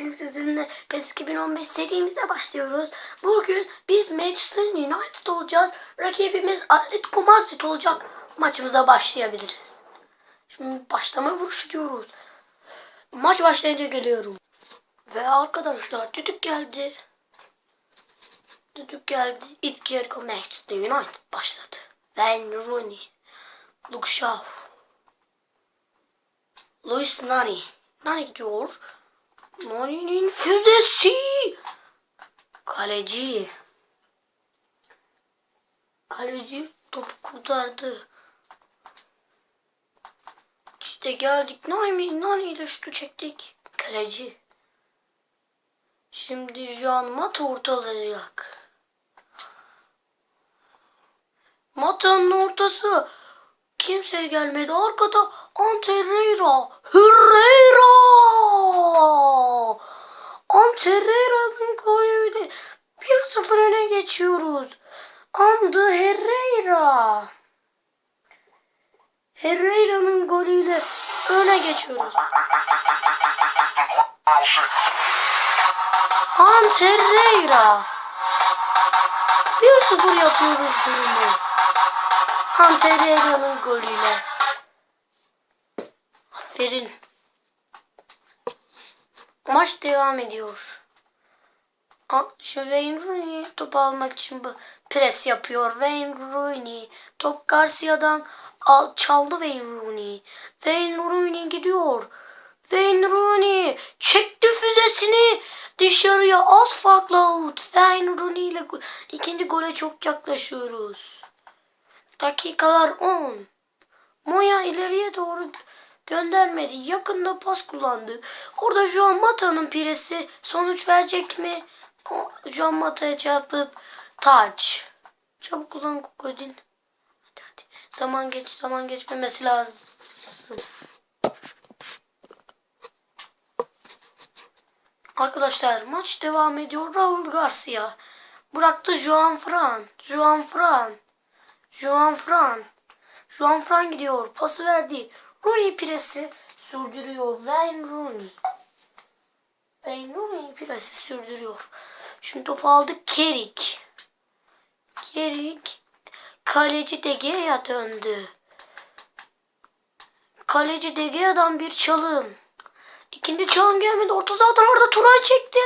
Bugün sizinle PES 2015 serimize başlıyoruz. Bugün biz Manchester United olacağız. Rakibimiz Atletico Madrid olacak. Maçımıza başlayabiliriz. Şimdi başlama vuruşu diyoruz. Maç başlayınca geliyorum. Ve arkadaşlar düdük geldi. Düdük geldi. İlk yarı Manchester United başladı. Wayne Rooney. Luke Shaw. Luis Nani. Nani gidiyor. Nani'nin füzesi. Kaleci. Kaleci topu kurtardı. İşte geldik. Nani, Nani ile şutu çektik. Kaleci. Şimdi Jean Mata ortalayacak. Mata'nın ortası. Kimse gelmedi. Arkada Anterreira. Anterreira'nın golüyle 1-0 öne geçiyoruz. Andı Herrera. Herrera'nın golüyle öne geçiyoruz. Hans Herrera. 1-0 yapıyoruz durumu. Hans Herrera'nın golüyle. Aferin. Maç devam ediyor. Şu Wayne Rooney top almak için pres yapıyor. Wayne Rooney top Garcia'dan al, çaldı Wayne Rooney. Wayne Rooney gidiyor. Wayne Rooney çekti füzesini dışarıya az farklı out. Wayne Rooney ile ikinci gole çok yaklaşıyoruz. Dakikalar 10. Moya ileriye doğru göndermedi. Yakında pas kullandı. Orada Juan Mata'nın piresi sonuç verecek mi? Juan Mata'ya çarpıp taç. Çabuk kullan Godin. Hadi hadi. Zaman geç zaman geçmemesi lazım. Arkadaşlar maç devam ediyor. Raul Garcia bıraktı Juan Fran. Juan Fran. Juan Fran. Juan Fran gidiyor. Pası verdi. Rooney presi sürdürüyor. Wayne Rooney. Wayne Rooney presi sürdürüyor. Şimdi topu aldı Kerik. Kerik. Kaleci De Gea'ya döndü. Kaleci De Gea'dan bir çalım. İkinci çalım gelmedi. Orta sahadan orada Turay çekti.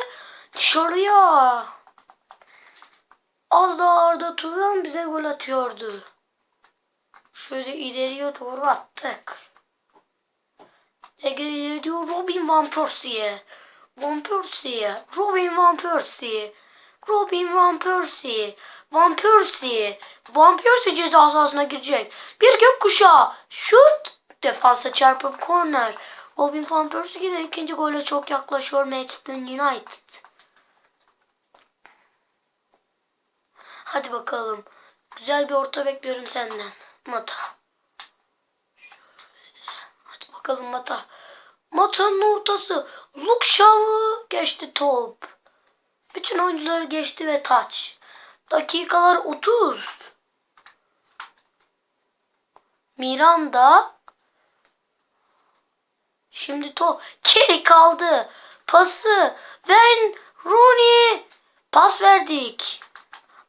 Dışarıya. Az daha Arda Turan bize gol atıyordu. Şöyle ileriye doğru attık. Ege diyor Robin Van Persie. Van Persie. Robin Van Persie. Robin Van Persie. Van Persie. Van Persie ceza sahasına girecek. Bir gökkuşağı. Şut. Defansa çarpıp korner. Robin Van Persie de ikinci gole çok yaklaşıyor Manchester United. Hadi bakalım. Güzel bir orta bekliyorum senden. Mata. Hadi bakalım Mata. Mata'nın ortası. Luke Shaw'ı geçti top. Bütün oyuncuları geçti ve taç. Dakikalar 30. Miranda. Şimdi top. Kerry kaldı. Pası. Van Rooney. Pas verdik.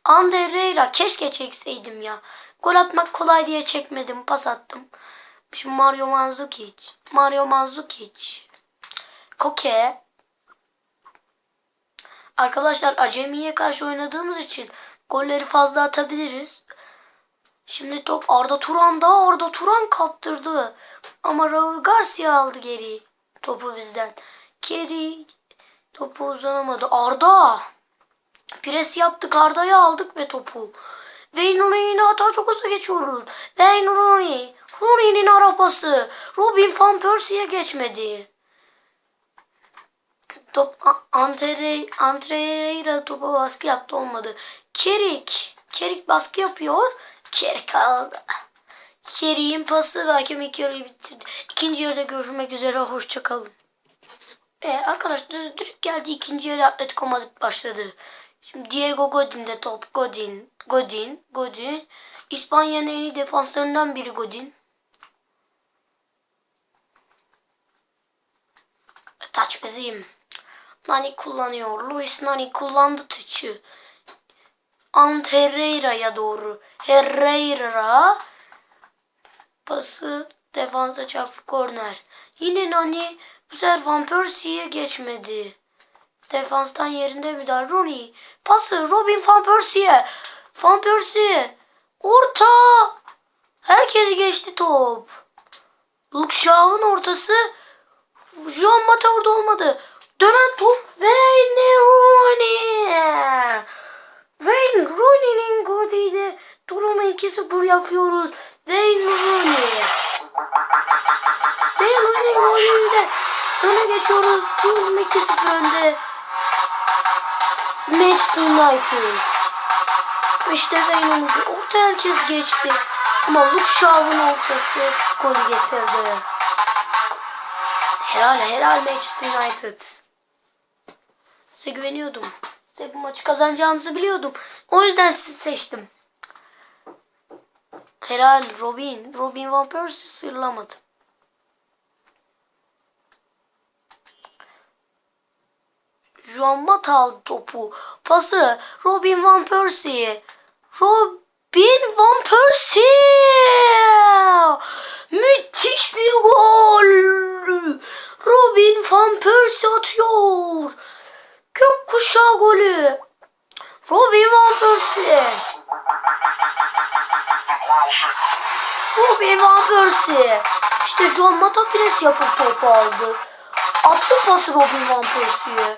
Ander Herrera keşke çekseydim ya. Gol atmak kolay diye çekmedim. Pas attım. Şimdi Mario Mandzukic. Mario Mandzukic. Koke. Arkadaşlar acemiye karşı oynadığımız için golleri fazla atabiliriz. Şimdi top Arda Turan'da. Arda Turan kaptırdı. Ama Raul Garcia aldı geri. Topu bizden. Geri topu uzanamadı. Arda. Pres yaptık Arda'yı aldık ve topu. Wayne Rooney'in hata çok hızlı geçiyoruz. Wayne Rooney. Rooney'nin arabası. Robin Van Persie'ye geçmedi. Top Antre Antreira topa baskı yaptı olmadı. Kerik. Kerik baskı yapıyor. Kerik aldı. Kerik'in pası ve hakem ilk yarıyı bitirdi. İkinci yarıda görüşmek üzere. Hoşçakalın. Ee, arkadaşlar düz, düz geldi. ikinci yarı Atletico Madrid başladı. Şimdi Diego Godin de top. Godin. Godin. Godin. İspanya'nın en iyi defanslarından biri Godin. Taç bizim. Nani kullanıyor. Luis Nani kullandı tıçı. Ant Herrera'ya doğru. Herrera pası defansa çarpıp korner. Yine Nani bu sefer Van Persie'ye geçmedi. Defanstan yerinde müdahale. Rooney pası Robin Van Persie. Van Persie orta. Herkes geçti top. Luke Shaw'ın ortası. John Mata orada olmadı. Dönen top Wayne Rooney. Wayne Rooney'nin golüyle durumu 2-0 yapıyoruz. Wayne Rooney. Wayne Rooney'nin golüyle öne geçiyoruz. Durum 2-0 önde. Manchester United. İşte Wayne'in orta herkes geçti. Ama Luke Shaw'ın ortası golü getirdi. Helal helal Manchester United. Size güveniyordum. Size bu maçı kazanacağınızı biliyordum. O yüzden sizi seçtim. Helal Robin. Robin Van Persie sırlamadı. Juan Mata aldı topu. Pası Robin Van Persie. Robin Van Persie. Müthiş bir gol. Van Persie atıyor. Gökkuşağı golü. Robin Van Persie. Robin Van Persie. İşte Juan Mata pres yapıp topu aldı. Attı pası Robin Van Persie'ye.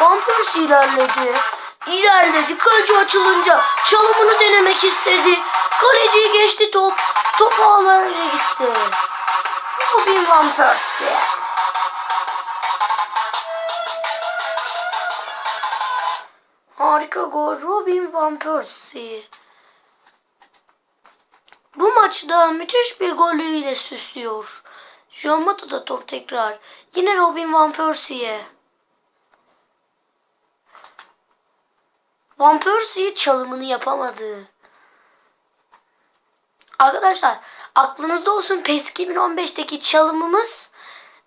Van Persie ilerledi. İlerledi. Kaleci açılınca çalımını denemek istedi. Kaleciyi geçti top. Top ağlarla gitti. Robin Van Persie. Harika gol Robin Van Persie. Bu maçta müthiş bir golüyle süslüyor. Juan Mata da top tekrar. Yine Robin Van Persie'ye. Van Persie çalımını yapamadı. Arkadaşlar aklınızda olsun PES 2015'teki çalımımız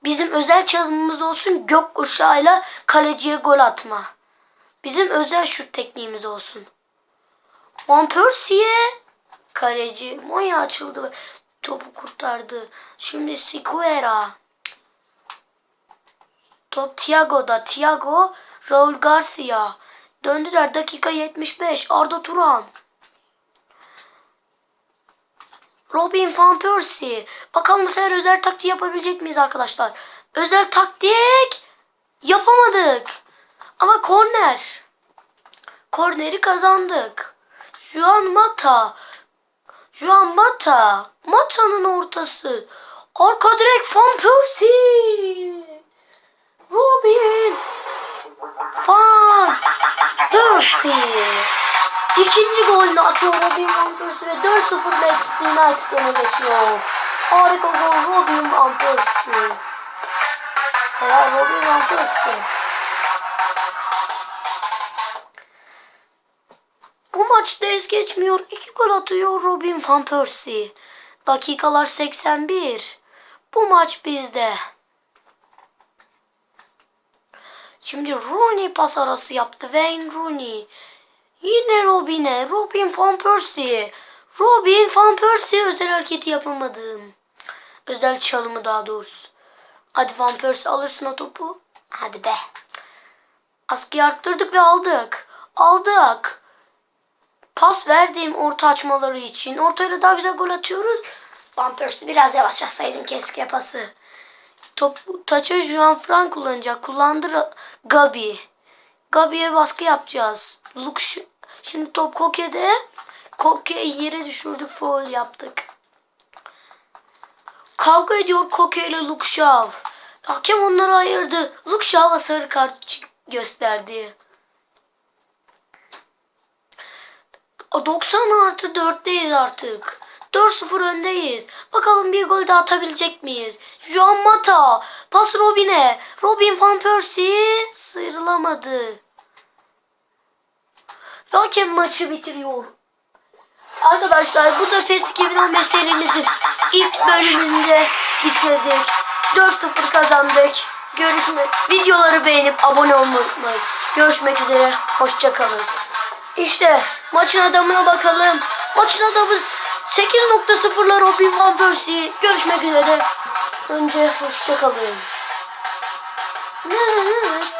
bizim özel çalımımız olsun gökkuşağıyla kaleciye gol atma. Bizim özel şut tekniğimiz olsun. Van Persie kaleci Moya açıldı topu kurtardı. Şimdi Siguera. Top Thiago'da. Thiago Raul Garcia. Döndüler dakika 75. Arda Turan. Robin Van Persie. Bakalım bu sefer özel taktik yapabilecek miyiz arkadaşlar? Özel taktik yapamadık. Ama korner. Korneri kazandık. Juan Mata. Juan Mata. Mata'nın ortası. Arka direk Van Persie. Robin. Van Persie. İkinci golünü atıyor Robin Van Persie ve 4-0 Manchester United öne geçiyor. Harika gol Robin Van Persie. Helal Robin Van Persie. Bu maçta es geçmiyor. İki gol atıyor Robin Van Persie. Dakikalar 81. Bu maç bizde. Şimdi Rooney pas arası yaptı. Wayne Rooney. Yine Robin'e. Robin Van Persie. Robin Van Persie özel hareketi yapamadım. Özel çalımı daha doğrusu. Hadi Van Persie alırsın o topu. Hadi be. Askıyı arttırdık ve aldık. Aldık. Pas verdiğim orta açmaları için. Ortayla daha güzel gol atıyoruz. Van Persie biraz yavaş yazsaydım keşke pası. Top taça Juan Fran kullanacak. Kullandı Gabi. Gabi'ye baskı yapacağız. Luke Şimdi top Koke'de. Koke'yi yere düşürdük. Foul yaptık. Kavga ediyor Koke ile Luke Shaw. Hakem onları ayırdı. Luke Shaw'a sarı kart gösterdi. O 90 artı 4'teyiz artık. 4-0 öndeyiz. Bakalım bir gol daha atabilecek miyiz? Juan Mata. Pas Robin'e. Robin Van Persie sıyrılamadı. Ve hakem maçı bitiriyor. Arkadaşlar bu da PES 2015 serimizin ilk bölümünde bitirdik. 4-0 kazandık. Görüşmek. Videoları beğenip abone olmayı unutmayın. Görüşmek üzere. Hoşçakalın. İşte maçın adamına bakalım. Maçın adamı 8.0'lar Robin Van Persie. Görüşmek üzere. Önce hoşçakalın. Evet.